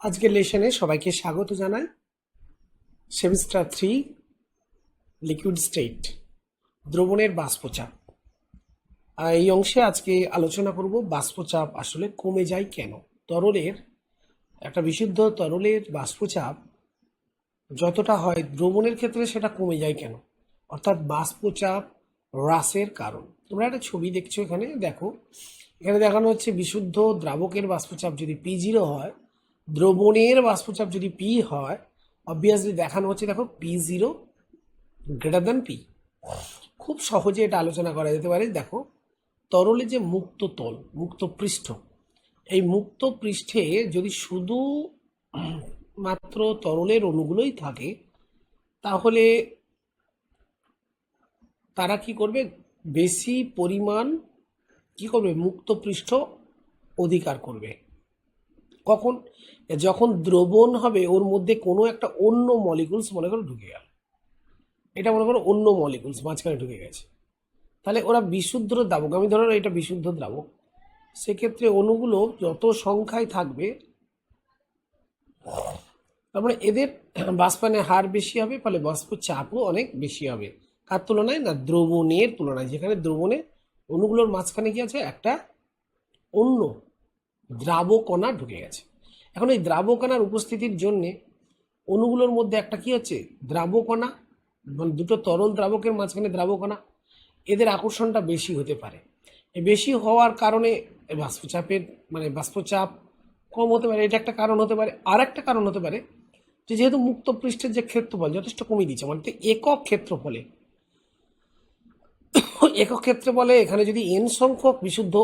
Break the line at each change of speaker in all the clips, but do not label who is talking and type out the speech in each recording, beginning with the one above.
আজকের লেসনে সবাইকে স্বাগত জানাই। সেমিস্টার থ্রি, লিকুইড স্টেট, দ্রবণের বাষ্পচাপ। এই অংশে আজকে আলোচনা করব বাষ্পচাপ আসলে কমে যায় কেন? তরলের, একটা বিশুদ্ধ তরলের বাষ্পচাপ যতটা হয় দ্রবণের ক্ষেত্রে সেটা কমে যায় কেন? অর্থাৎ বাষ্পচাপ হ্রাসের কারণ। তোমরা একটা ছবি দেখছ এখানে, দেখো। এখানে দেখানো হচ্ছে বিশুদ্ধ দ্রাবকের বাষ্পচাপ যদি পি জিরো হয় দ্রবণের বাষ্পচাপ যদি পি হয় অবভিয়াসলি দেখানো হচ্ছে, দেখো P zero greater than P খুব সহজে এটা আলোচনা করা যেতে পারে, দেখো তরলে যে মুক্ত তল, মুক্ত পৃষ্ঠ, এই মুক্ত পৃষ্ঠে যদি শুধু মাত্র তরলের অণুগুলোই থাকে, তাহলে তারা কি করবে? বেশি পরিমাণ কি করবে? মুক্ত পৃষ্ঠ অধিকার করবে। কখন? যখন দ্রবণ হবে, ওর মধ্যে কোনো একটা অন্য মলিকুলস মনে করো ঢুকে গেল। এটা মনে করো অন্য মলিকুলস মাঝখানে ঢুকে গেছে। তাহলে ওরা বিশুদ্ধ দ্রাবক, আমি ধরো এটা বিশুদ্ধ দ্রাবক। সেক্ষেত্রে অণুগুলো যত সংখ্যায় থাকবে, তার মানে এদের বাষ্পায়নের হার বেশি হবে, ফলে বাষ্প চাপও অনেক বেশি হবে। কার তুলনায় না, দ্রবণের তুলনায়, যেখানে দ্রবণে অণুগুলোর মাঝখানে কি আছে? একটা অন্য দ্রাবকণা ঢুকে গেছে। এখন এই দ্রাবকণার উপস্থিতির জন্যে অণুগুলোর মধ্যে একটা কি হচ্ছে? দ্রাবকণা মানে দুটো তরল দ্রাবকের মাঝখানে দ্রাবকণা, এদের আকর্ষণটা বেশি হতে পারে। বেশি হওয়ার কারণে বাষ্পচাপের মানে বাষ্পচাপ কম হতে পারে, এটা একটা কারণ হতে পারে। আর একটা কারণ হতে পারে যে যেহেতু মুক্ত পৃষ্ঠের যে ক্ষেত্রফল যথেষ্ট কমিয়ে দিচ্ছে মানে তো একক ক্ষেত্রফলে, একক ক্ষেত্রে বলে এখানে যদি এন সংখ্যক বিশুদ্ধ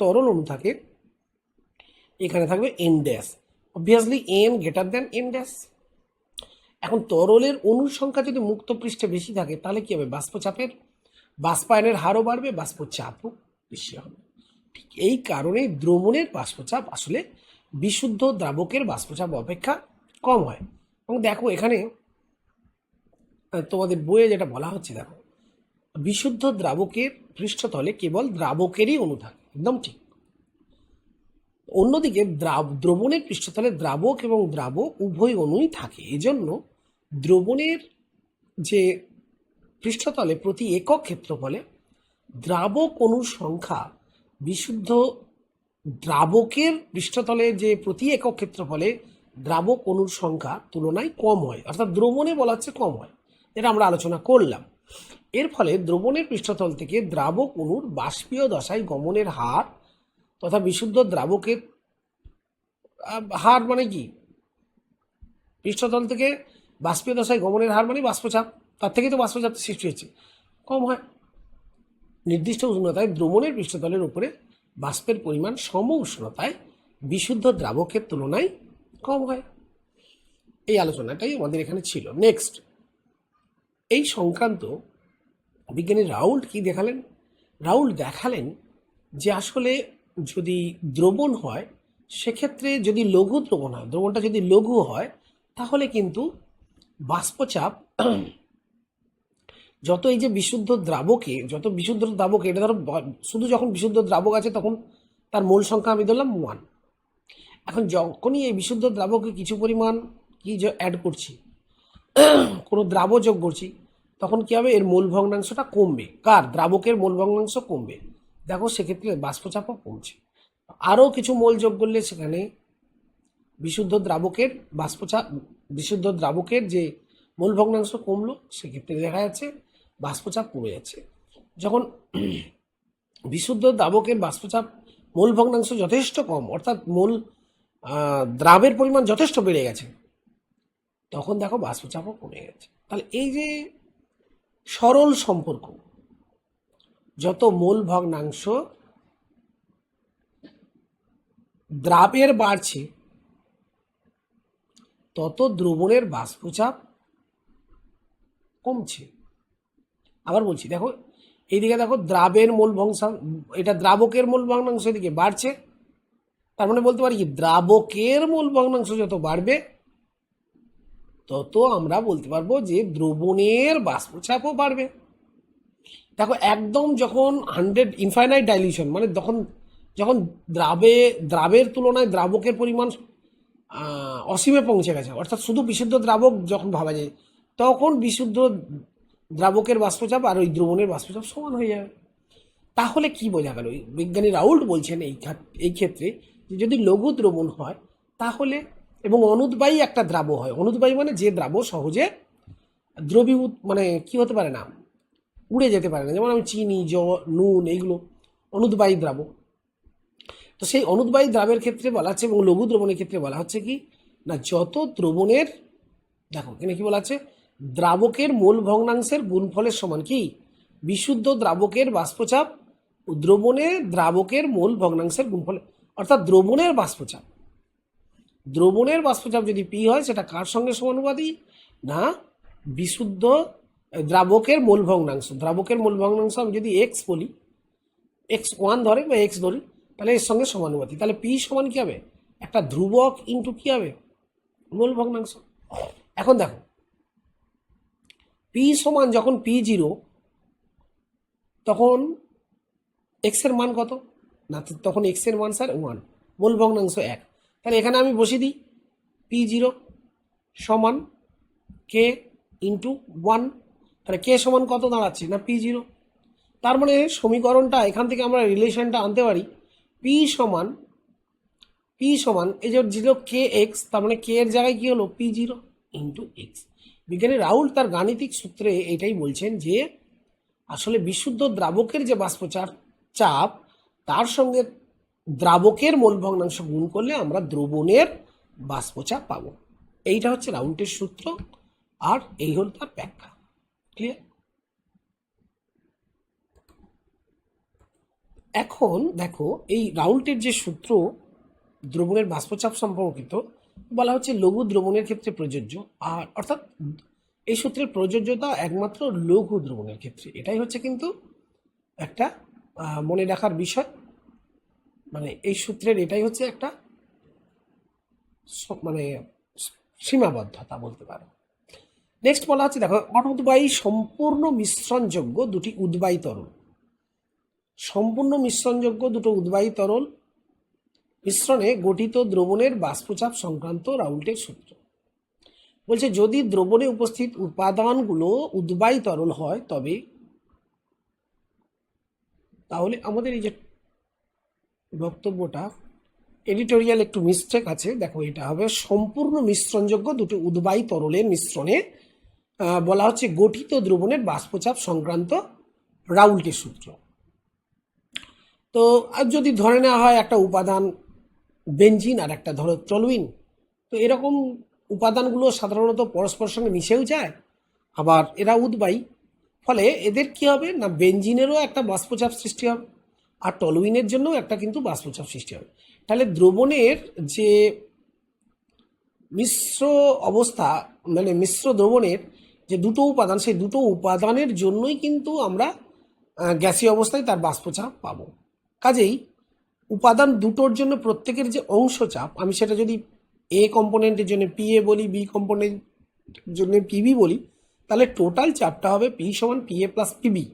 তরল অণু থাকে এখানে থাকবে N dash obviously N greater than N dash এখন তরলের অণুর সংখ্যা যদি মুক্ত পৃষ্ঠে বেশি থাকে, তাহলে কী হবে? বাষ্পচাপের বাষ্পায়নের হারও বাড়বে বাষ্পচাপও বেশি হবে। ঠিক এই কারণে দ্রবণের বাষ্পচাপ আসলে বিশুদ্ধ দ্রাবকের বাষ্পচাপ অপেক্ষা কম হয়। এবং দেখো এখানে তোমাদের বইয়ে যেটা বলা হচ্ছে, দেখো, বিশুদ্ধ দ্রাবকের পৃষ্ঠতলে কেবল দ্রাবকেরই অণু থাকে। একদম ঠিক। অন্যদিকে দ্রাব, দ্রবণের পৃষ্ঠতলে দ্রাবক এবং দ্রাবক উভয় অণুই থাকে। এজন্য দ্রবণের যে পৃষ্ঠতলে প্রতি একক ক্ষেত্রফলে দ্রাবক অণুর সংখ্যা বিশুদ্ধ দ্রাবকের পৃষ্ঠতলে যে প্রতি একক ক্ষেত্রফলে দ্রাবক অণুর সংখ্যা তুলনায় কম হয়, অর্থাৎ দ্রবণে বলা হচ্ছে কম হয় এটা আমরা আলোচনা করলাম। এর ফলে দ্রবণের পৃষ্ঠতল থেকে দ্রাবক অণুর বাষ্পীয় দশায় গমনের হার তথা বিশুদ্ধ দ্রাবকের হার মানে কি? পৃষ্ঠতল থেকে বাষ্পীয় দশায় গমনের হার মানে বাষ্পচাপ। তার থেকেই তো বাষ্পচাপ সৃষ্টি হচ্ছে। কম হয়। নির্দিষ্ট উষ্ণতায় দ্রবণের পৃষ্ঠতলের উপরে বাষ্পের পরিমাণ সম উষ্ণতায় বিশুদ্ধ দ্রাবকের তুলনায় কম হয়। এই আলোচনাটাই আমাদের এখানে ছিল। নেক্সট এই সংক্রান্ত বিজ্ঞানী রাউল্ট কি দেখালেন? রাউল্ট দেখালেন যে আসলে যদি দ্রবণ হয়, সেক্ষেত্রে যদি লঘু দ্রবণ হয়, দ্রবণটা যদি লঘু হয়, তাহলে কিন্তু বাষ্পচাপ, যত এই যে বিশুদ্ধ দ্রাবকে, যত বিশুদ্ধ দ্রাবকে, এটা ধরো শুধু যখন বিশুদ্ধ দ্রাবক আছে তখন তার মূল সংখ্যা আমি ধরলাম ওয়ান এখন যখনই এই বিশুদ্ধ দ্রাবকে কিছু পরিমাণ কি অ্যাড করছি, কোনো দ্রাব যোগ করছি, তখন কী হবে? এর মূল ভগ্নাংশটা কমবে। কার? দ্রাবকের মূল ভগ্নাংশ কমবে। দেখো সেক্ষেত্রে বাষ্পচাপও কমছে। আরও কিছু মোল যোগ করলে সেখানে বিশুদ্ধ দ্রাবকের বাষ্পচাপ বিশুদ্ধ দ্রাবকের যে মূল ভগ্নাংশ কমলো, সেক্ষেত্রে দেখা যাচ্ছে বাষ্পচাপ কমে যাচ্ছে। যখন বিশুদ্ধ দ্রাবকের বাষ্পচাপ মূল ভগ্নাংশ যথেষ্ট কম, অর্থাৎ মূল দ্রাবের পরিমাণ যথেষ্ট বেড়ে গেছে, তখন দেখো বাষ্পচাপও কমে গেছে। তাহলে এই যে সরল সম্পর্ক যত মূল ভগ্নাংশ দ্রাবের বাড়ছে, তত দ্রবণের বাষ্পচাপ কমছে। আবার বলছি, দেখো, এইদিকে দেখো দ্রাবের মূল ভংশা এটা দ্রাবকের মূল ভগ্নাংশ এদিকে বাড়ছে, তার মানে বলতে পারি কি, দ্রাবকের মূল ভগ্নাংশ যত বাড়বে, তত আমরা বলতে পারব যে দ্রবণের বাষ্পচাপও বাড়বে। দেখো, একদম যখন হান্ড্রেড ইনফাইনাইট ডাইলিউশন মানে তখন যখন দ্রাবে, দ্রাবের তুলনায় দ্রাবকের পরিমাণ অসীমে পৌঁছে গেছে, অর্থাৎ শুধু বিশুদ্ধ দ্রাবক যখন ভাবা যায়, তখন বিশুদ্ধ দ্রাবকের বাষ্পচাপ আর ওই দ্রবণের বাষ্পচাপ সমান হয়ে যাবে। তাহলে কি বোঝা গেল? বিজ্ঞানী রাউল্ট বলছেন এই এই ক্ষেত্রে যে যদি লঘু দ্রবণ হয়, তাহলে, এবং অনুদ্বায়ী একটা দ্রাব হয়, অনুদ্বায়ী মানে যে দ্রাব সহজে দ্রবীভূত মানে কি হতে পারে না উড়ে যেতে পারে না। যেমন আমি চিনি জ নুন এইগুলো অনুদ্বায়ী দ্রাব তো সেই অনুদ্বায়ী দ্রাবের ক্ষেত্রে বলা হচ্ছে এবং লঘু দ্রবণের ক্ষেত্রে বলা হচ্ছে কি, না, যত দ্রবণের, দেখো, এখানে কি বলা আছে? দ্রাবকের মূল ভগ্নাংশের গুণফলের সমান কি? বিশুদ্ধ দ্রাবকের বাষ্পচাপ দ্রবণে দ্রাবকের মূল ভগ্নাংশের গুণফল। অর্থাৎ দ্রবণের বাষ্পচাপ। দ্রবণের বাষ্পচাপ যদি পি হয়, সেটা কার সঙ্গে সমানুপাতি না, বিশুদ্ধ দ্রাবকের মূল ভগ্নাংশ। দ্রাবকের মূল ভগ্নাংশ আমি যদি এক্স বলি এক্স ওয়ান ধরে বা এক্স ধরি, তাহলে এর সঙ্গে সমানুপাতি তাহলে পি সমান কি হবে? একটা ধ্রুবক ইন্টু কি হবে? মূল ভগ্নাংশ। এখন দেখো পি সমান যখন পি জিরো তখন এক্সের মান কত? না, তখন এক্সের মান স্যার ওয়ান মূল ভগ্নাংশ এক। তাহলে এখানে আমি বসিয়ে দিই পি জিরো সমান কে ইন্টু ওয়ান তাহলে কে সমান কত দাঁড়াচ্ছে? না পি জিরো তার মানে সমীকরণটা, এখান থেকে আমরা রিলেশনটা আনতে পারি। পি সমান পি সমান, এই যে জিরো কে এক্স তার মানে কে এর জায়গায় কী হলো? পি জিরো ইন্টু এক্স বিজ্ঞানী রাহুল তার গাণিতিক সূত্রে এটাই বলছেন যে, আসলে বিশুদ্ধ দ্রাবকের যে বাষ্পচার চাপ, তার সঙ্গে দ্রাবকের মূল ভগ্নাংশ গুণ করলে আমরা দ্রবণের বাষ্পচাপ পাবো। এইটা হচ্ছে রাউন্ডের সূত্র, আর এই হল তার ব্যাখ্যা। ক্লিয়ার এখন দেখো, এই রাউন্ডের যে সূত্র দ্রবণের বাষ্পচাপ সম্পর্কিত, বলা হচ্ছে লঘু দ্রবণের ক্ষেত্রে প্রযোজ্য। আর অর্থাৎ এই সূত্রের প্রযোজ্যতা একমাত্র লঘু দ্রবণের ক্ষেত্রে। এটাই হচ্ছে কিন্তু একটা মনে রাখার বিষয়। মানে এই সূত্রের এটাই হচ্ছে একটা মানে সীমাবদ্ধতা বলতে পারো। নেক্সট বলা হচ্ছে দেখো, অনুদ্বায়ী সম্পূর্ণ মিশ্রণযোগ্য দুটি উদ্বায়ী তরল। সম্পূর্ণ মিশ্রণযোগ্য দুটো উদ্বায়ী তরল, মিশ্রণে গঠিত দ্রবণের বাষ্পচাপ সংক্রান্ত রাউল্টের সূত্র। বলছে, যদি দ্রবণে উপস্থিত উপাদানগুলো উদ্বায়ী তরল হয়, তবে তাহলে আমাদের এই যে বক্তব্যটা এডিটোরিয়াল একটু মিস্টেক আছে, দেখো, এটা হবে সম্পূর্ণ মিশ্রণযোগ্য দুটো উদ্বায়ী তরলের মিশ্রণে বলা হচ্ছে গঠিত দ্রবণের বাষ্পচাপ সংক্রান্ত রাউল্টের সূত্র। তো আর যদি ধরে নেওয়া হয় একটা উপাদান বেঞ্জিন আর একটা ধরো টলুইন তো এরকম উপাদানগুলো সাধারণত পরস্পর সঙ্গে মিশেও যায়, আবার এরা উদ্বায়ী। ফলে এদের কি হবে? না বেঞ্জিনেরও একটা বাষ্পচাপ সৃষ্টি হবে আর টলুইনের জন্যও একটা কিন্তু বাষ্পচাপ সৃষ্টি হবে। তাহলে দ্রবণের যে মিশ্র অবস্থা মানে মিশ্র দ্রবণের যে দুটো উপাদান, সেই দুটো উপাদানের জন্যই কিন্তু আমরা গ্যাসীয় অবস্থায় তার বাষ্পচাপ পাবো। কাজেই উপাদান দুটোর জন্য প্রত্যেকের যে অংশ চাপ আমি সেটা যদি এ কম্পোনেন্টের জন্য পি এ বলি বি কম্পোনেন্টের জন্য পিবি বলি, তাহলে টোটাল চাপটা হবে পি সমান P A plus P B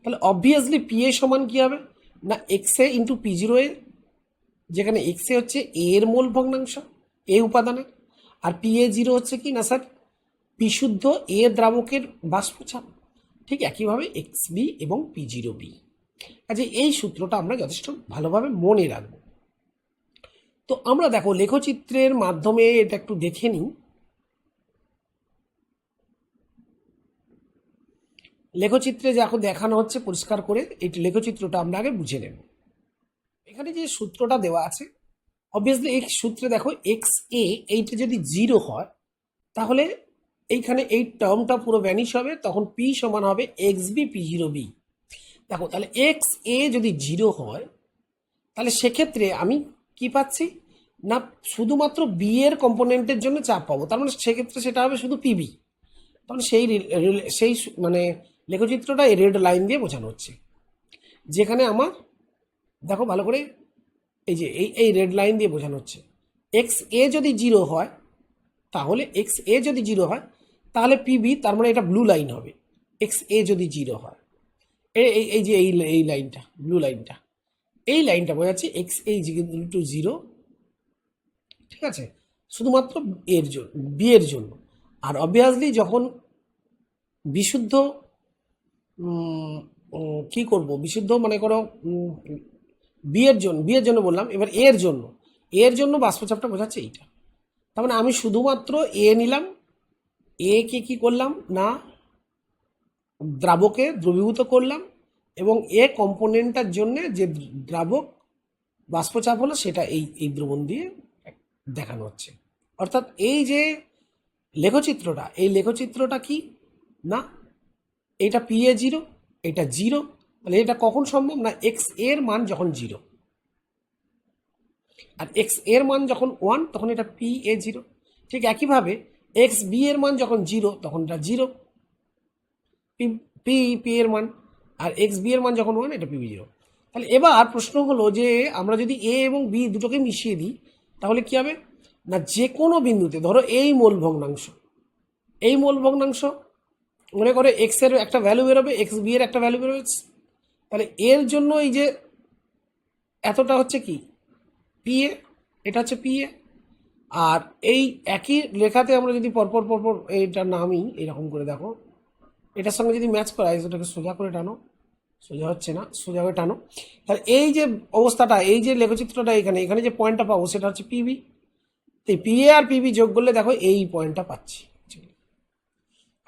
তাহলে অবভিয়াসলি পি এ সমান কী হবে? না X A into P zero A যেখানে এক্স এ হচ্ছে এ এর মূল ভগ্নাংশ এ উপাদানের আর পি এ জিরো হচ্ছে কি? না স্যার বিশুদ্ধ এ দ্রাবকের বাষ্পচাপ, ঠিক একইভাবে এক্স বি এবং পি জিরো বি কাজে এই সূত্রটা আমরা যথেষ্ট ভালোভাবে মনে রাখব। তো আমরা দেখো লেখচিত্রের মাধ্যমে এটা একটু দেখে নিই। লেখচিত্রে যখন দেখানো হচ্ছে, পরিষ্কার করে এই লেখচিত্রটা আমরা আগে বুঝে নেব। এখানে যে সূত্রটা দেওয়া আছে অবভিয়াসলি এই সূত্রে দেখো এক্স এ এইটা যদি জিরো হয়, তাহলে এইখানে এই টার্মটা পুরো ভ্যানিশ হবে, তখন পি সমান হবে X B P zero B দেখো, তাহলে এক্স এ যদি জিরো হয়, তাহলে সেক্ষেত্রে আমি কি পাচ্ছি? না, শুধুমাত্র বি এর কম্পোনেন্টের জন্য চাপ পাবো, তার মানে সেক্ষেত্রে সেটা হবে শুধু পিবি তাহলে সেই সেই মানে লেখচিত্রটা এই রেড লাইন দিয়ে বোঝানো হচ্ছে। যেখানে আমার, দেখো ভালো করে, এই যে, এই এই রেড লাইন দিয়ে বোঝানো হচ্ছে। এক্স এ যদি জিরো হয়, তাহলে এক্স এ যদি জিরো হয় তাহলে পিবি তার মানে এটা ব্লু লাইন হবে। এক্স এ যদি জিরো হয়। এই এই- যে এই এই লাইনটা ব্লু লাইনটা এই লাইনটা বোঝাচ্ছে এক্স এ টু জিরো ঠিক আছে? শুধুমাত্র এর জন্য বিয়ের জন্য। আর অবভিয়াসলি যখন বিশুদ্ধ কি করব? বিশুদ্ধ মনে করো বিয়ের জন্য বিয়ের জন্য বললাম, এবার এর জন্য। এর জন্য বাষ্পচাপটা বোঝাচ্ছে এইটা। তার মানে আমি শুধুমাত্র এ নিলাম এ কে কি করলাম? না, দ্রাবকে দ্রবীভূত করলাম এবং এ কম্পোনেন্টটার জন্য যে দ্রাবক বাষ্পচাপ হলো সেটা এই এই দ্রবণ দিয়ে দেখানো হচ্ছে। অর্থাৎ এই যে লেখচিত্রটা, এই লেখচিত্রটা কি? না, এটা পি এ জিরো এটা জিরো তাহলে এটা কখন সম্ভব? না এক্সের মান যখন জিরো আর এক্সের মান যখন ওয়ান তখন এটা পি এ জিরো ঠিক একইভাবে এক্স বি এর মান যখন জিরো তখন এটা জিরো পি পি পি এর মান আর এক্স বি এর মান যখন ওয়ান এটা পি বি জিরো তাহলে এবার প্রশ্ন হলো যে আমরা যদি এ এবং বি দুটোকে মিশিয়ে দিই, তাহলে কি হবে? না যে কোনো বিন্দুতে, ধরো এই মোল ভগ্নাংশ, এই মোল ভগ্নাংশ, মনে করে এক্সের একটা ভ্যালু বেরোবে এক্স বি এর একটা ভ্যালু বেরোবে। তাহলে এর জন্য এই যে এতটা হচ্ছে কি? পি এ এটা হচ্ছে পি এ আর এই একই লেখাতে আমরা যদি পরপর পরপর এইটা নামি এরকম করে দেখো, এটার সঙ্গে যদি ম্যাচ করা হয় সেটাকে সোজা করে টানো, সোজা হচ্ছে না, সোজা করে টানো, তাহলে এই যে অবস্থাটা, এই যে লেখচিত্রটা এখানে এখানে যে পয়েন্টটা পাবো সেটা হচ্ছে পিবি এই পিএ আর পিবি যোগ করলে দেখো এই পয়েন্টটা পাচ্ছি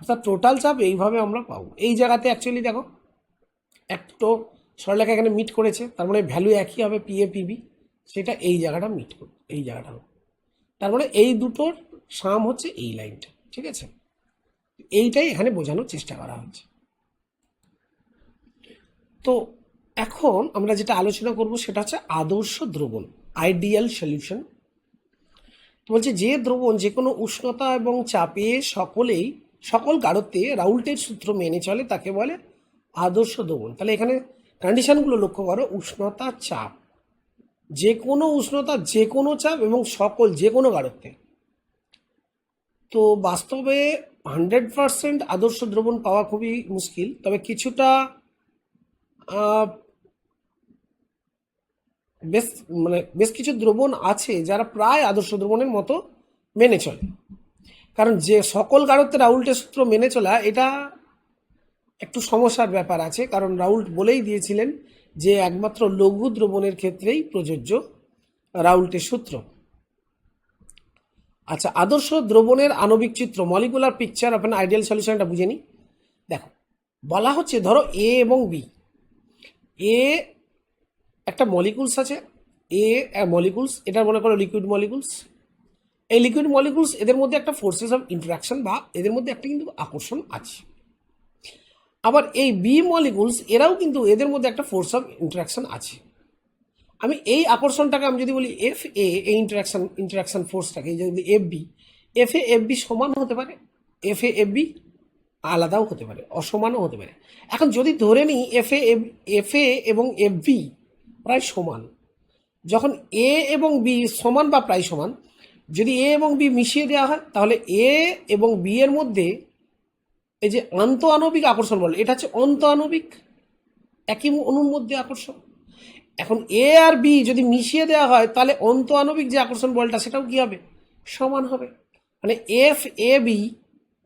অর্থাৎ টোটাল চাপ এইভাবে আমরা পাবো এই জায়গাতে অ্যাকচুয়ালি দেখো, একটো সরলেখা এখানে মিট করেছে, তার মানে ভ্যালু একই হবে পিএ পিবি সেটা এই জায়গাটা মিট করবে, এই জায়গাটা হবে। তার মানে এই দুটোর সাম হচ্ছে এই লাইনটা, ঠিক আছে? এইটাই এখানে বোঝানোর চেষ্টা করা হচ্ছে। তো এখন আমরা যেটা আলোচনা করব সেটা হচ্ছে আদর্শ দ্রবণ আইডিয়াল সলিউশন তো বলছে যে দ্রবণ যে কোনো উষ্ণতা এবং চাপে সকলেই, সকল গাঢ়ত্বে রাউল্টের সূত্র মেনে চলে, তাকে বলে আদর্শ দ্রবণ। তাহলে এখানে কন্ডিশনগুলো লক্ষ্য করো, উষ্ণতা, চাপ। যে কোনো উষ্ণতা, যে কোনো চাপ এবং সকল, যে কোনো গাঢ়ত্বে। তো বাস্তবে হান্ড্রেড পারসেন্ট আদর্শ দ্রবণ পাওয়া খুবই মুশকিল, তবে কিছুটা বেশ মানে বেশ কিছু দ্রবণ আছে যারা প্রায় আদর্শ দ্রবণের মতো মেনে চলে। কারণ যে সকল গাঢ়ত্বের রাউল্টের সূত্র মেনে চলা, এটা একটু সমস্যার ব্যাপার আছে। কারণ রাউল্ট বলেই দিয়েছিলেন যে একমাত্র লঘু দ্রবণের ক্ষেত্রেই প্রযোজ্য রাউল্টের সূত্র। আচ্ছা আদর্শ দ্রবণের আণবিক চিত্র মলিকুলার পিকচার অ্যান আইডিয়াল সলিউশনটা বুঝে নি? দেখো, বলা হচ্ছে ধরো এ এবং বি এ একটা মলিকুলস আছে এ মলিকুলস এটা মনে করো লিকুইড মলিকুলস এই লিকুইড মলিকুলস এদের মধ্যে একটা ফোর্সেস অফ ইন্টারাকশন বা এদের মধ্যে একটা কিন্তু আকর্ষণ আছে। আবার এই বি মলিকুলস এরাও কিন্তু এদের মধ্যে একটা ফোর্স অফ ইন্টারাকশন আছে। আমি এই আকর্ষণটাকে আমি যদি বলি এফ এ এই ইন্টারাকশন ইন্টারাকশন ফোর্সটাকে যদি F B F A F B সমান হতে পারে এফ এ এফ বি আলাদাও হতে পারে, অসমানও হতে পারে। এখন যদি ধরে নিই এফ এ এফ এ এবং এফ বি প্রায় সমান, যখন এ এবং বি সমান বা প্রায় সমান, যদি এ এবং বি মিশিয়ে দেওয়া হয়, তাহলে এ এবং বি এর মধ্যে এই যে আন্ত আণবিক আকর্ষণ বল, এটা হচ্ছে অন্ত আণবিক একই অণুর মধ্যে আকর্ষণ। এখন এ আর বি যদি মিশিয়ে দেওয়া হয়, তাহলে অন্ত আণবিক যে আকর্ষণ বলটা, সেটাও কি হবে? সমান হবে। মানে এফ এ বি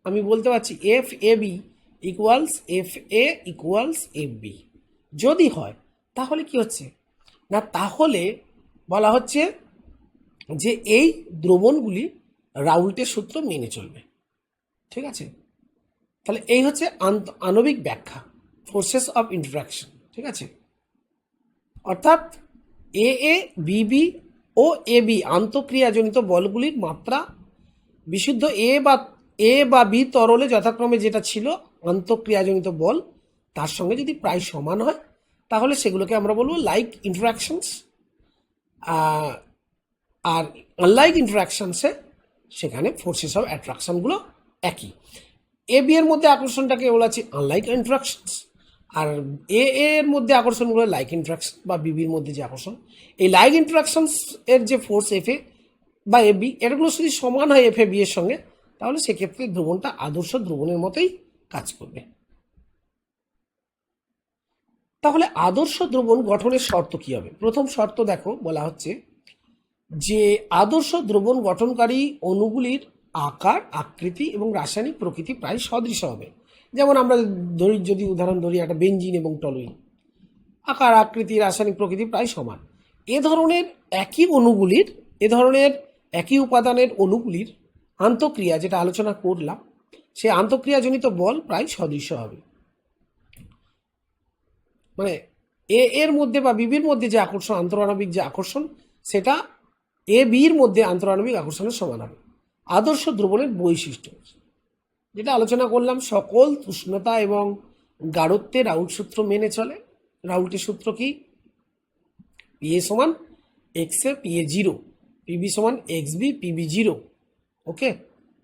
আমি বলতে পারছি F A B equals F A equals F B যদি হয়, তাহলে কি হচ্ছে? না, তাহলে বলা হচ্ছে যে এই দ্রবণগুলি রাউল্টের সূত্র মেনে চলবে। ঠিক আছে? তাহলে এই হচ্ছে আণবিক ব্যাখ্যা ফোর্সেস অফ ইন্টারাকশন ঠিক আছে? অর্থাৎ এ এ বিবি ও এ, বি আন্তঃক্রিয়াজনিত বলগুলির মাত্রা বিশুদ্ধ এ বা এ বা বি তরলে যথাক্রমে যেটা ছিল আন্তঃক্রিয়াজনিত বল, তার সঙ্গে যদি প্রায় সমান হয়, তাহলে সেগুলোকে আমরা বলব লাইক ইন্টারাকশনস আর আনলাইক ইন্টারাকশনসে সেখানে ফোর্সেস অফ অ্যাট্রাকশনগুলো একই। এ বি এর মধ্যে আকর্ষণটাকে বলা আছে আনলাইক ইন্টারাকশনস আর এ এর মধ্যে আকর্ষণগুলো লাইক ইন্টারাকশন বা বিবির মধ্যে যে আকর্ষণ। এই লাইক ইন্টারাকশনস এর যে ফোর্স এফ এ বা এ বি এগুলো যদি সমান হয় এফ এ বি এর সঙ্গে, তাহলে সেক্ষেত্রে দ্রবণটা আদর্শ দ্রবণের মতোই কাজ করবে। তাহলে আদর্শ দ্রবণ গঠনের শর্ত কি হবে? প্রথম শর্ত দেখো, বলা হচ্ছে যে আদর্শ দ্রবণ গঠনকারী অণুগুলির আকার, আকৃতি এবং রাসায়নিক প্রকৃতি প্রায় সদৃশ হবে। যেমন আমরা ধরি, যদি উদাহরণ ধরি, একটা বেঞ্জিন এবং টলুইন আকার, আকৃতি, রাসায়নিক প্রকৃতি প্রায় সমান। এ ধরনের একই অণুগুলির, এ ধরনের একই উপাদানের অণুগুলির আন্তঃক্রিয়া যেটা আলোচনা করলাম সেই আন্তঃক্রিয়াজনিত বল প্রায় সদৃশ হবে। মানে এ, এর মধ্যে বা বিবির মধ্যে যে আকর্ষণ, আন্তরাণবিক যে আকর্ষণ, সেটা এ, বির মধ্যে আন্তরাণবিক আকর্ষণের সমান হবে। আদর্শ দ্রবণের বৈশিষ্ট্য যেটা আলোচনা করলাম, সকল উষ্ণতা এবং গাঢ়ত্বে রাউল সূত্র মেনে চলে। রাউলটির সূত্র কি? পিএ সমান x A P A zero P B সমান x B P B zero okay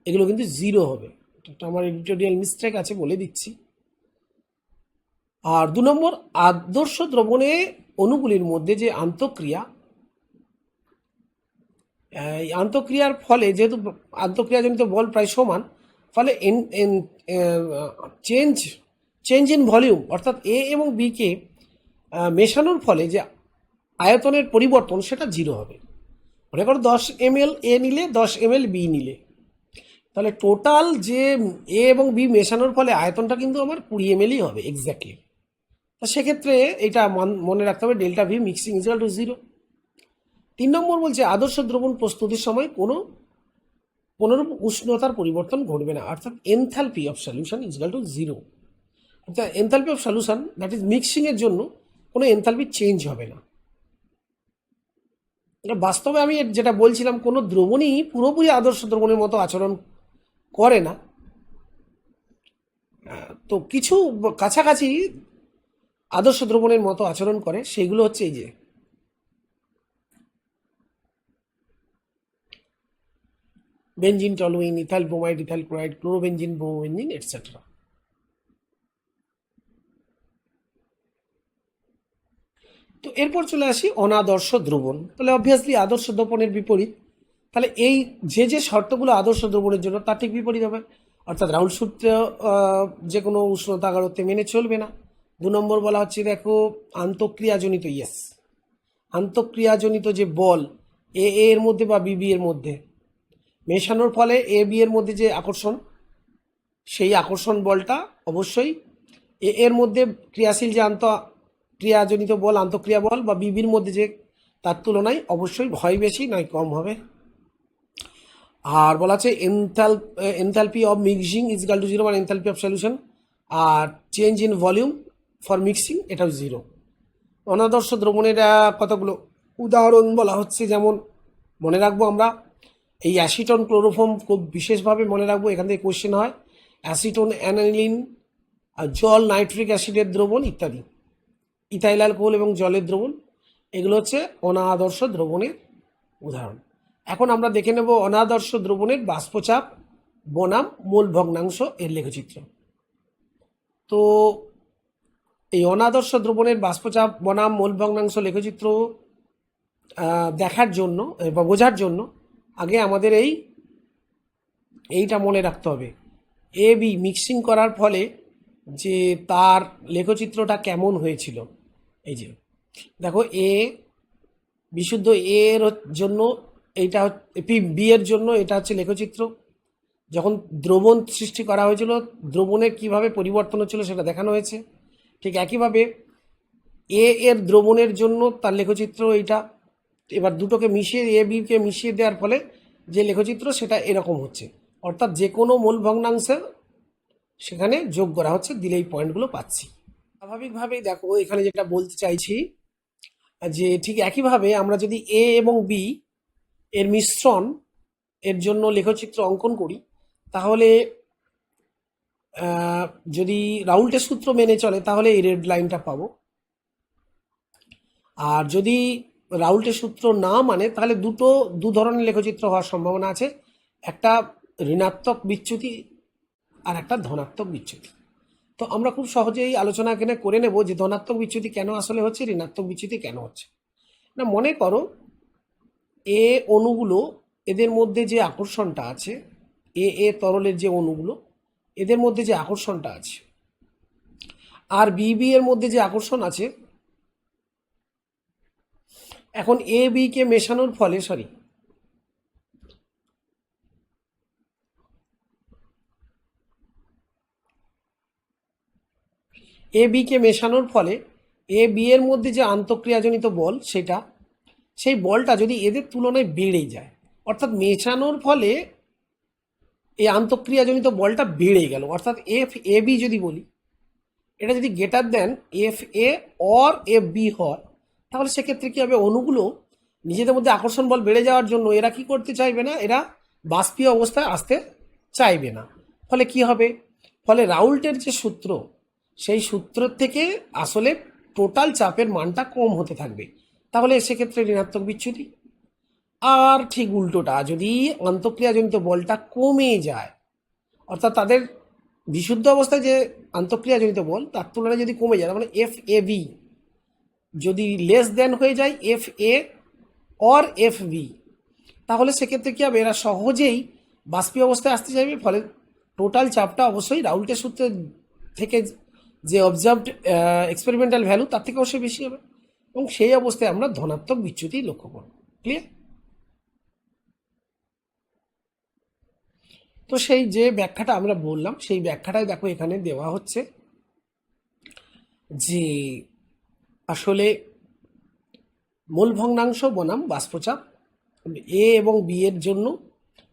এগুলো কিন্তু জিরো হবে। এটা আমার এডিটোরিয়াল মিস্টেক আছে বলে দিচ্ছি। আর দু নম্বর, আদর্শ দ্রবণে অণুগুলির মধ্যে যে আন্তঃক্রিয়া এই আন্তঃক্রিয়ার ফলে যেহেতু আন্তঃক্রিয়াজনিত বল প্রায় সমান, ফলে চেঞ্জ চেঞ্জ ইন ভলিউম অর্থাৎ এ এবং বিকে মেশানোর ফলে যে আয়তনের পরিবর্তন সেটা জিরো হবে। মনে করো দশ এম এ নিলে, দশ এম এল বি নিলে। তাহলে টোটাল যে এ এবং বি মেশানোর ফলে আয়তনটা কিন্তু আমার কুড়ি এম হবে এক্স্যাক্টলি তা সেক্ষেত্রে এটা মনে রাখতে হবে delta V mixing equal to zero তিন নম্বর বলছে, আদর্শ দ্রবণ প্রস্তুতির সময় কোনো কোনোরূপ উষ্ণতার পরিবর্তন ঘটবে না। অর্থাৎ enthalpy of solution equal to zero অর্থাৎ enthalpy of solution that is মিক্সিংয়ের জন্য কোনো এনথ্যালপি চেঞ্জ হবে না। বাস্তবে আমি যেটা বলছিলাম, কোনো দ্রবণই পুরোপুরি আদর্শ দ্রবণের মতো আচরণ করে না। তো কিছু কাছাকাছি আদর্শ দ্রবণের মতো আচরণ করে সেগুলো হচ্ছে এই যে benzene toluene ethyl bromide ethyl chloride chlorobenzene bromobenzene etcetera তো এরপর চলে আসি অনাদর্শ দ্রবণ। তাহলে অবভিয়াসলি আদর্শ দ্রবণের বিপরীত। তাহলে এই যে যে শর্তগুলো আদর্শ দ্রবণের জন্য, তার ঠিক বিপরীত হবে। অর্থাৎ রাউল সূত্রে যে কোনো উষ্ণতা মেনে চলবে না। দু নম্বর বলা হচ্ছে, দেখো, আন্তঃক্রিয়াজনিত ইয়েস আন্তঃক্রিয়াজনিত যে বল, এ এর মধ্যে বা বিবি এর মধ্যে মেশানোর ফলে এ বি এর মধ্যে যে আকর্ষণ, সেই আকর্ষণ বলটা অবশ্যই এ, এর মধ্যে ক্রিয়াশীল যে আন্ত, ক্রিয়াজনিত বল, আন্তঃক্রিয়া বল বা বিবির মধ্যে যে তার তুলনায় অবশ্যই ভয় বেশি, নয় কম হবে। আর বলা আছে এনথাল enthalpy of mixing is equal to zero মানে enthalpy of solution. R change in volume for mixing, এটাও জিরো। অনাদর্শ দ্রবণের কতগুলো উদাহরণ বলা হচ্ছে, যেমন মনে রাখব আমরা এই অ্যাসিটন ক্লোরোফর্ম খুব বিশেষভাবে মনে রাখব, এখান থেকে কোশ্চেন হয়, অ্যাসিটন অ্যানালিন জল নাইট্রিক অ্যাসিডের দ্রবণ ইত্যাদি। ইথাইল অ্যালকোহল এবং জলের দ্রবণ, এগুলো হচ্ছে অনাদর্শ দ্রবণের উদাহরণ। এখন আমরা দেখে নেব অনাদর্শ দ্রবণের বাষ্পচাপ, বনাম, মূল ভগ্নাংশ এর লেখচিত্র। তো এই অনাদর্শ দ্রবণের বাষ্পচাপ, বনাম, মূল ভগ্নাংশ লেখচিত্র দেখার জন্য বা বোঝার জন্য আগে আমাদের এই, এইটা মনে রাখতে হবে। এ, বি মিক্সিং করার ফলে যে তার লেখচিত্রটা কেমন হয়েছিল। এই যে, দেখো, এ, বিশুদ্ধ এর জন্য এইটা পি, বি এর জন্য এটা হচ্ছে লেখচিত্র। যখন দ্রবণ সৃষ্টি করা হয়েছিল দ্রবণের কীভাবে পরিবর্তন হচ্ছিল সেটা দেখানো হয়েছে। ঠিক একইভাবে এ এর দ্রবণের জন্য তার লেখচিত্র এইটা এবার দুটোকে মিশিয়ে এ বিকে মিশিয়ে দেওয়ার ফলে যে লেখচিত্র সেটা এরকম হচ্ছে। অর্থাৎ যে কোনো মূল ভগ্নাংশের সেখানে যোগ করা হচ্ছে, দিলে এই পয়েন্টগুলো পাচ্ছি। স্বাভাবিকভাবেই দেখো, এখানে যেটা বলতে চাইছি, যে ঠিক একইভাবে আমরা যদি এ এবং বি এর মিশ্রণ, এর জন্য লেখচিত্র অঙ্কন করি, তাহলে যদি রাউল্টের সূত্র মেনে চলে, তাহলে এই রেড লাইনটা পাবো। আর যদি রাউল্টের সূত্র না মানে তাহলে দুটো, দু ধরনের লেখচিত্র হওয়ার সম্ভাবনা আছে। একটা ঋণাত্মক বিচ্যুতি আর একটা ধনাত্মক বিচ্যুতি। তো আমরা খুব সহজেই আলোচনা এখানে করে নেব যে ধনাত্মক বিচ্যুতি কেন আসলে হচ্ছে, ঋণাত্মক বিচ্যুতি কেন হচ্ছে। না, মনে করো এ অণুগুলো, এদের মধ্যে যে আকর্ষণটা আছে, এ এ তরলের যে অণুগুলো, এদের মধ্যে যে আকর্ষণটা আছে, আর বিবি এর মধ্যে যে আকর্ষণ আছে এখন এ বি কে মেশানোর ফলে সরি এ বি কে মেশানোর ফলে এ বি এর মধ্যে যে আন্তঃক্রিয়াজনিত বল সেটা, সেই বলটা যদি এদের তুলনায় বেড়ে যায়, অর্থাৎ মেশানোর ফলে এই আন্তঃক্রিয়াজনিত বলটা বেড়ে গেল, অর্থাৎ এফ এ বি যদি বলি, এটা যদি greater than F A or F B হয় তাহলে সেক্ষেত্রে কী হবে? অণুগুলো নিজেদের মধ্যে আকর্ষণ বল বেড়ে যাওয়ার জন্য এরা কি করতে চাইবে না? এরা বাষ্পীয় অবস্থায় আসতে চাইবে না। ফলে কি হবে? ফলে রাউল্টের যে সূত্র, সেই সূত্র থেকে আসলে টোটাল চাপের মানটা কম হতে থাকবে। তাহলে সেক্ষেত্রে ঋণাত্মক বিচ্যুতি। আর ঠিক উল্টোটা, যদি আন্তঃক্রিয়াজনিত বলটা কমে যায়, অর্থাৎ তাদের বিশুদ্ধ অবস্থায় যে আন্তঃক্রিয়াজনিত বল, তার তুলনায় যদি কমে যায় মানে এফ এ বি যদি লেস দেন হয়ে যায় F A or F B তাহলে সেক্ষেত্রে কী হবে? এরা সহজেই বাষ্পীয় অবস্থায় আসতে চাইবে, ফলে টোটাল চাপটা অবশ্যই রাউল্টের সূত্রে থেকে যে অবজার্ভড এক্সপেরিমেন্টাল ভ্যালু তার থেকে অবশ্যই বেশি হবে। এবং সেই অবস্থায় আমরা ধনাত্মক বিচ্যুতি লক্ষ্য করব। ক্লিয়ার তো সেই যে ব্যাখ্যাটা আমরা বললাম, সেই ব্যাখ্যাটাই দেখো এখানে দেওয়া হচ্ছে যে আসলে মূল ভগ্নাংশ বনাম বাষ্পচাপ। এ এবং বি এর জন্য,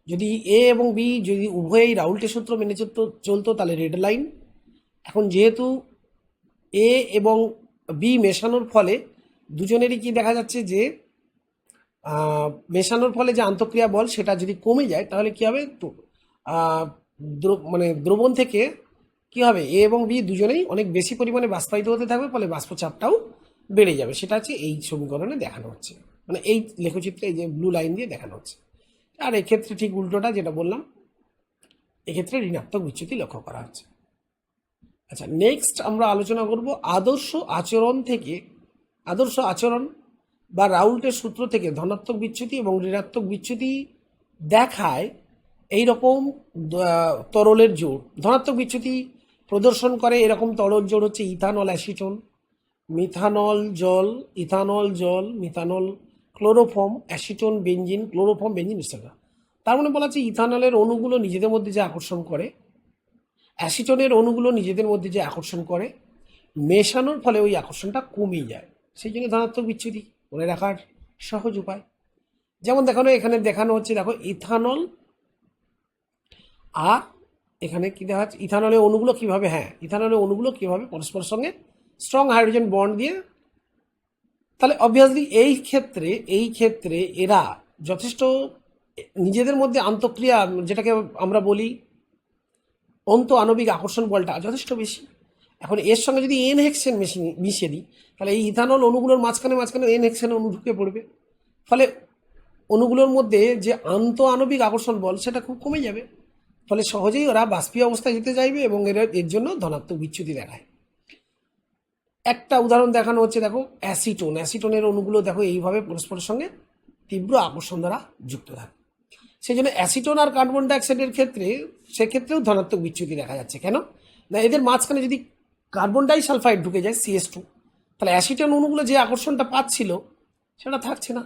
যদি এ এবং বি যদি উভয়ই রাউল্টে সূত্র মেনে চলতো চলতো, তাহলে রেড লাইন এখন যেহেতু এ এবং বি মেশানোর ফলে দুজনেরই কি দেখা যাচ্ছে যে মেশানোর ফলে যে আন্তঃক্রিয়া বল সেটা যদি কমে যায়, তাহলে কি হবে? তো মানে দ্রবণ থেকে কি হবে? এ এবং বি দুজনেই অনেক বেশি পরিমাণে বাষ্পায়িত হতে থাকবে, ফলে বাষ্পচাপটাও বেড়ে যাবে। সেটা হচ্ছে এই সমীকরণে দেখানো হচ্ছে। মানে এই লেখচিত্রে এই যে ব্লু লাইন দিয়ে দেখানো হচ্ছে। আর এক্ষেত্রে ঠিক উল্টোটা যেটা বললাম, এক্ষেত্রে ঋণাত্মক বিচ্যুতি লক্ষ্য করা হচ্ছে। আচ্ছা নেক্সট আমরা আলোচনা করব আদর্শ আচরণ থেকে, আদর্শ আচরণ বা রাউল্টের সূত্র থেকে ধনাত্মক বিচ্যুতি এবং ঋণাত্মক বিচ্যুতি দেখায় এই রকম তরলের জোর ধনাত্মক বিচ্যুতি প্রদর্শন করে এরকম তরল জোর হচ্ছে ইথানল অ্যাসিটন। মিথানল জল, ইথানল জল, methanol chloroform, acetone, benzene, chloroform, benzene ইত্যাদি তার মানে বলা হচ্ছে ইথানলের অণুগুলো নিজেদের মধ্যে যে আকর্ষণ করে, অ্যাসিটনের অণুগুলো নিজেদের মধ্যে যে আকর্ষণ করে, মেশানোর ফলে ওই আকর্ষণটা কমে যায়। সেই জন্য ধনাত্মক বিচ্যুতি মনে রাখার সহজ উপায়। যেমন দেখানো এখানে দেখানো হচ্ছে, দেখো ইথানল আর এখানে কী দেখা যাচ্ছে ইথানলের অণুগুলো কীভাবে হ্যাঁ ইথানলের অণুগুলো কীভাবে পরস্পরের সঙ্গে স্ট্রং হাইড্রোজেন বন্ড দিয়ে, তাহলে অবভিয়াসলি এই ক্ষেত্রে এই ক্ষেত্রে এরা যথেষ্ট নিজেদের মধ্যে আন্তঃক্রিয়া, যেটাকে আমরা বলি অন্ত আণবিক আকর্ষণ বলটা যথেষ্ট বেশি। এখন এর সঙ্গে যদি এন হেক্সেন মিশিয়ে মিশিয়ে দিই, তাহলে এই ইথানল অণুগুলোর মাঝখানে মাঝখানে এন হেক্সেন অণু ঢুকে পড়বে। ফলে অণুগুলোর মধ্যে যে আন্ত আণবিক আকর্ষণ বল, সেটা খুব কমে যাবে। ফলে সহজেই ওরা বাষ্পীয় অবস্থায় যেতে চাইবে এবং এরা এর জন্য ধনাত্মক বিচ্যুতি দেখায়। একটা উদাহরণ দেখানো হচ্ছে, দেখো, অ্যাসিটোন। অ্যাসিটোনের অণুগুলো দেখো, এইভাবে পরস্পরের সঙ্গে তীব্র আকর্ষণ দ্বারা যুক্ত থাকে। সেই জন্য অ্যাসিটোন আর কার্বন ডাইঅক্সাইডের ক্ষেত্রে, সেক্ষেত্রেও ধনাত্মক বিচ্যুতি দেখা যাচ্ছে। কেন? না, এদের মাঝখানে যদি কার্বন ডাইসালফাইড ঢুকে যায় সিএস টু, তাহলে অ্যাসিটোন অণুগুলো যে আকর্ষণটা পাচ্ছিল, সেটা থাকছে না।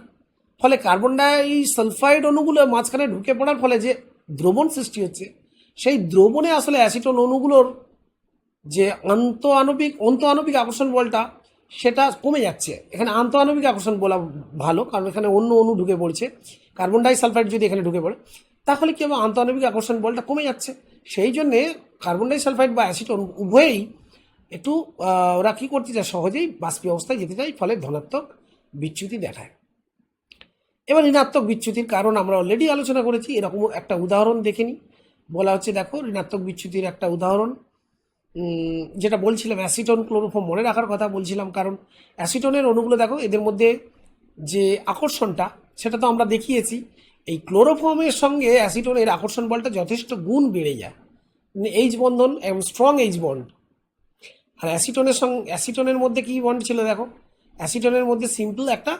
ফলে কার্বন ডাইসালফাইড অণুগুলো মাঝখানে ঢুকে পড়ার ফলে যে দ্রবণ সৃষ্টি হচ্ছে, সেই দ্রবণে আসলে অ্যাসিটোন অণুগুলোর যে আন্ত আণবিক অন্ত আণবিক আকর্ষণ বলটা সেটা কমে যাচ্ছে। এখানে আন্ত আণবিক আকর্ষণ বলা ভালো, কারণ এখানে অন্য অণু ঢুকে পড়ছে। কার্বন ডাইসালফাইড যদি এখানে ঢুকে পড়ে, তাহলে কি হবে? আন্ত আণবিক আকর্ষণ বলটা কমে যাচ্ছে। সেই জন্যে কার্বন ডাইসালফাইড বা অ্যাসিটন উভয়েই একটু ওরা কী করতে চায় সহজেই বাষ্পীয় অবস্থায় যেতে চায়, ফলে ধনাত্মক বিচ্যুতি দেখায়। এবার ঋণাত্মক বিচ্যুতির কারণ আমরা অলরেডি আলোচনা করেছি। এরকম একটা উদাহরণ দেখে নিই বলা হচ্ছে, দেখো, ঋণাত্মক বিচ্যুতির একটা উদাহরণ। যেটা বলছিলাম অ্যাসিটন ক্লোরোফর্ম মনে রাখার কথা বলছিলাম, কারণ অ্যাসিটনের অণুগুলো দেখো, এদের মধ্যে যে আকর্ষণটা, সেটা তো আমরা দেখিয়েছি, এই ক্লোরোফর্মের সঙ্গে অ্যাসিটনের আকর্ষণ বলটা যথেষ্ট গুণ বেড়ে যায়। এইচ বন্ধন এবং স্ট্রং এইচ বন্ড আর অ্যাসিটনের সঙ্গে অ্যাসিটনের মধ্যে কি বন্ড ছিল দেখো? অ্যাসিটনের মধ্যে সিম্পল একটা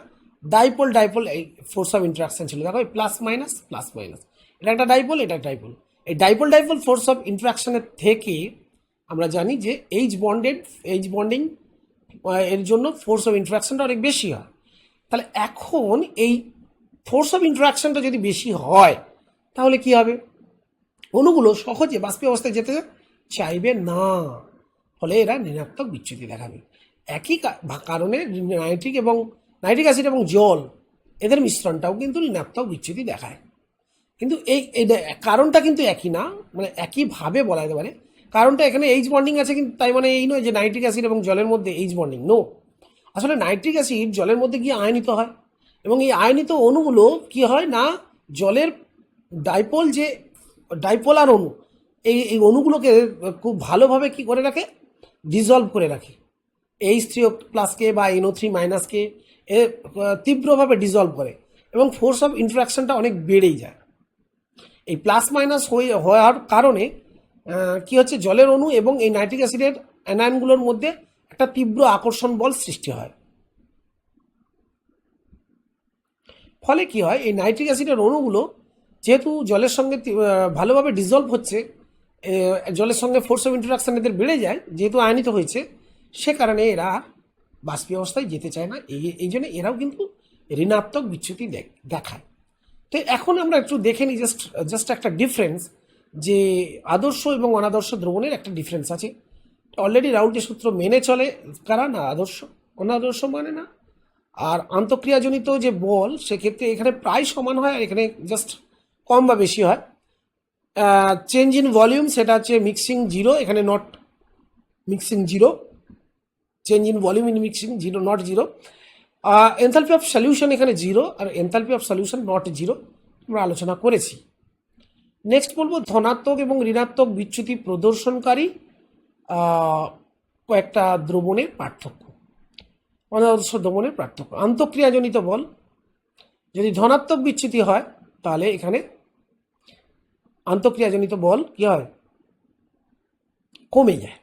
ডাইপোল ডাইপোল এই ফোর্স অফ ইন্ট্রাকশন ছিল। দেখো প্লাস মাইনাস প্লাস মাইনাস এটা একটা ডাইপোল এটা ডাইপোল এই ডাইপোল ডাইপোল ফোর্স অফ ইন্টারাকশনের থেকে আমরা জানি যে এইচ বন্ডেড এইচ বন্ডিং এর জন্য ফোর্স অফ ইন্টারাকশনটা অনেক বেশি হয়। তাহলে এখন এই ফোর্স অফ ইন্টারাকশনটা যদি বেশি হয়, তাহলে কি হবে? অণুগুলো সহজে বাষ্পীয় অবস্থায় যেতে চাইবে না। ফলে এরা ঋণাত্মক বিচ্যুতি দেখাবে। একই কারণে নাইট্রিক এবং নাইট্রিক অ্যাসিড এবং জল, এদের মিশ্রণটাও কিন্তু ঋণাত্মক বিচ্যুতি দেখায়। কিন্তু এই কারণটা কিন্তু একই না মানে একইভাবে বলা যেতে পারে। কারণটা এখানে এইচ বন্ডিং আছে কিন্তু তাই মানে এই নয় যে নাইট্রিক অ্যাসিড এবং জলের মধ্যে এইচ বন্ডিং নো আসলে নাইট্রিক অ্যাসিড জলের মধ্যে গিয়ে আয়নিত হয় এবং এই আয়নিত অণুগুলো কি হয় না, জলের ডাইপোল যে ডাইপোলার অণু, এই এই অণুগুলোকে খুব ভালোভাবে কি করে রাখে? ডিজলভ করে রাখে। এইচ থ্রি প্লাসকে বা এনও থ্রি মাইনাসকে এ, তীব্রভাবে ডিজলভ করে এবং ফোর্স অফ ইন্টারাকশনটা অনেক বেড়েই যায়। এই প্লাস মাইনাস হয়ে, হওয়ার কারণে কি হচ্ছে? জলের অণু এবং এই নাইট্রিক অ্যাসিডের অ্যানায়নগুলোর মধ্যে একটা তীব্র আকর্ষণ বল সৃষ্টি হয়। ফলে কি হয়? এই নাইট্রিক অ্যাসিডের অণুগুলো যেহেতু জলের সঙ্গে ভালোভাবে ডিজলভ হচ্ছে জলের সঙ্গে ফোর্স অফ ইন্টারাকশন এদের বেড়ে যায়, যেহেতু আয়নিত হয়েছে, সে কারণে এরা বাষ্পীয় অবস্থায় যেতে চায় না। এই এই জন্য এরাও কিন্তু ঋণাত্মক বিচ্যুতি দেখ- দেখায়। তো এখন আমরা একটু দেখে নিই জাস্ট জাস্ট একটা ডিফারেন্স যে আদর্শ এবং অনাদর্শ দ্রবণের একটা ডিফারেন্স আছে। অলরেডি রাউন্ডের সূত্র মেনে চলে কারা? না, আদর্শ। অনাদর্শ মানে না। আর আন্তঃক্রিয়াজনিত যে বল, সেক্ষেত্রে এখানে প্রায় সমান হয় আর এখানে জাস্ট কম বা বেশি হয়। চেঞ্জ ইন ভলিউম সেটা হচ্ছে মিক্সিং জিরো এখানে not mixing zero change in volume in mixing zero not zero enthalpy of solution এখানে zero R enthalpy of solution not zero আমরা আলোচনা করেছি। নেক্সট বলব, ধনাত্মক এবং ঋণাত্মক বিচ্যুতি প্রদর্শনকারী কয়েকটা দ্রবণের পার্থক্য। অনাদর্শ দ্রবণের পার্থক্য। আন্তঃক্রিয়াজনিত বল, যদি ধনাত্মক বিচ্যুতি হয়, তাহলে এখানে আন্তঃক্রিয়াজনিত বল কি হয়? কমে যায়।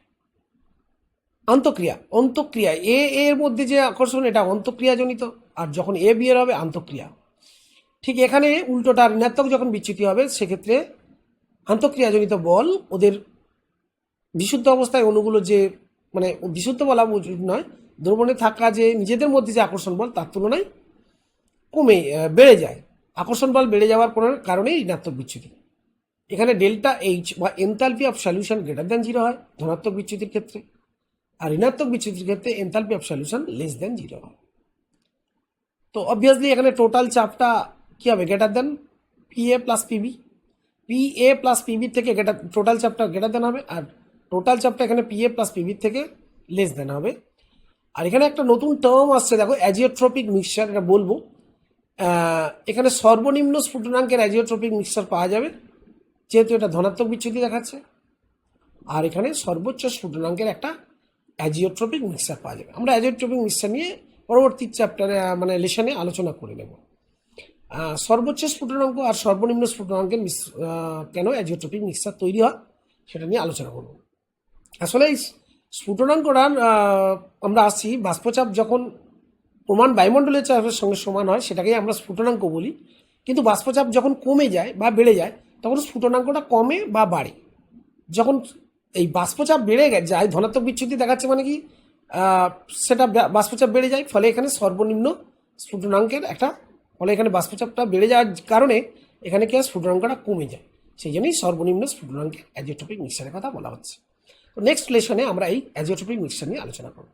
আন্তঃক্রিয়া, অন্তঃক্রিয়া, এ, এর মধ্যে যে আকর্ষণ, এটা অন্তঃক্রিয়াজনিত। আর যখন এ বিয়ের হবে, আন্তঃক্রিয়া। ঠিক এখানে উল্টোটা ঋণাত্মক যখন বিচ্যুতি হবে, সেক্ষেত্রে আন্তঃক্রিয়াজনিত বল ওদের বিশুদ্ধ অবস্থায় অণুগুলো যে মানে বিশুদ্ধ বলা উচিত নয়, দ্রবণে থাকা যে নিজেদের মধ্যে যে আকর্ষণ বল, তার তুলনায় কমে বেড়ে যায়। আকর্ষণ বল বেড়ে যাওয়ার কোনো কারণেই ঋণাত্মক বিচ্যুতি। এখানে ডেল্টা এইচ বা enthalpy of solution greater than zero হয় ধনাত্মক বিচ্যুতির ক্ষেত্রে, আর ঋণাত্মক বিচ্যুতির ক্ষেত্রে enthalpy of solution less than zero হয়। তো অবভিয়াসলি এখানে টোটাল চাপটা কী হবে? Greater then P A plus P B P A plus P B থেকে গ্রেটার টোটাল চাপটা গ্রেটার দ্যান হবে আর টোটাল চাপটা এখানে পি এ প্লাস পিবির থেকে লেস দ্যান হবে। আর এখানে একটা নতুন টার্ম আসছে, দেখো অ্যাজিওট্রপিক মিক্সচার এটা বলব। এখানে সর্বনিম্ন স্ফুটনাঙ্কের অ্যাজিওট্রপিক মিক্সচার পাওয়া যাবে, যেহেতু এটা ধনাত্মক বিচ্যুতি দেখাচ্ছে। আর এখানে সর্বোচ্চ স্ফুটনাঙ্কের একটা অ্যাজিওট্রপিক মিক্সচার পাওয়া যাবে। আমরা অ্যাজিওট্রপিক মিক্সচার নিয়ে পরবর্তী চ্যাপ্টারে মানে লেশনে আলোচনা করে নেব। সর্বোচ্চ স্ফুটনাঙ্ক আর সর্বনিম্ন স্ফুটনাঙ্কের মিস- কেন অ্যাজিওট্রপিক মিক্সচার তৈরি হয় সেটা নিয়ে আলোচনা করব। আসলে এই স্ফুটনাঙ্কটা আমরা আসছি বাষ্পচাপ যখন প্রমাণ বায়ুমণ্ডলের চাপের সঙ্গে সমান হয়, সেটাকেই আমরা স্ফুটনাঙ্ক বলি। কিন্তু বাষ্পচাপ যখন কমে যায় বা বেড়ে যায়, তখন স্ফুটনাঙ্কটা কমে বা বাড়ে। যখন এই বাষ্পচাপ বেড়ে যায়, ধনাত্মক বিচ্যুতি দেখাচ্ছে মানে কি? সেটা বাষ্পচাপ বেড়ে যায়, ফলে এখানে সর্বনিম্ন স্ফুটনাঙ্কের একটা ফলে এখানে বাষ্পচাপটা বেড়ে যাওয়ার কারণে এখানে কি স্ফুটনাঙ্কটা কমে যায়। সেই জন্যই সর্বনিম্ন স্ফুটনাঙ্কের অ্যাজিওট্রপিক মিক্সারের কথা বলা হচ্ছে। তো নেক্সট লেশনে আমরা এই অ্যাজিওট্রপিক মিক্সার নিয়ে আলোচনা করব।